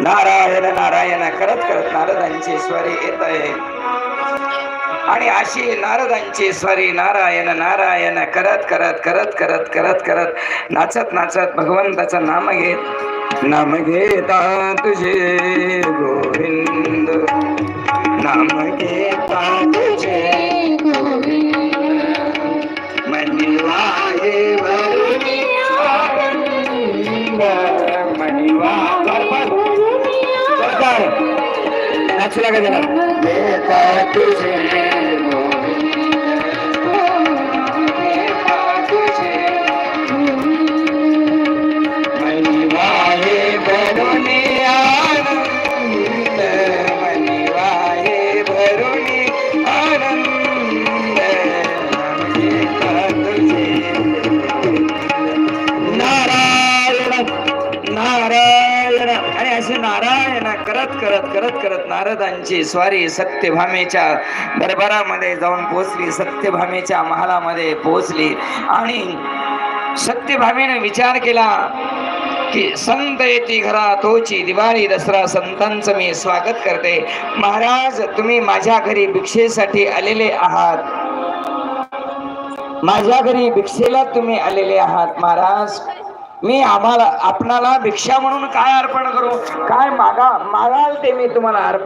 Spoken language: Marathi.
नारायण नारायण करत करत नारदांची स्वरी येत आहे. आणि अशी नारदांची स्वरी नारायण नारायण करत करत करत करत करत करत नाचत नाचत भगवंताचं नाम घेत. नाम घेता तुझे गोविंद. नाम घेता तुझे गोविंद. आनंद, घेता तुझे नारायण नारायण आणि असे नारायण करत करत करत करत नारदांची स्वारी सत्यभामेच्या दरबारामध्ये जाऊन पोहोचली. सत्यभामेच्या महालामध्ये पोहोचली. आणि सत्यभामेने विचार केला की संत येती घरा तोची दिवाळी दसरा संतांचं मी स्वागत करते. महाराज तुम्ही माझ्या घरी भिक्षेसाठी आलेले आहात. माझ्या घरी भिक्षेला तुम्ही आलेले आहात महाराज. मी आम्हाला आपणाला भिक्षा म्हणून काय अर्पण करू? काय मागा मागाल ते मी तुम्हाला अर्पण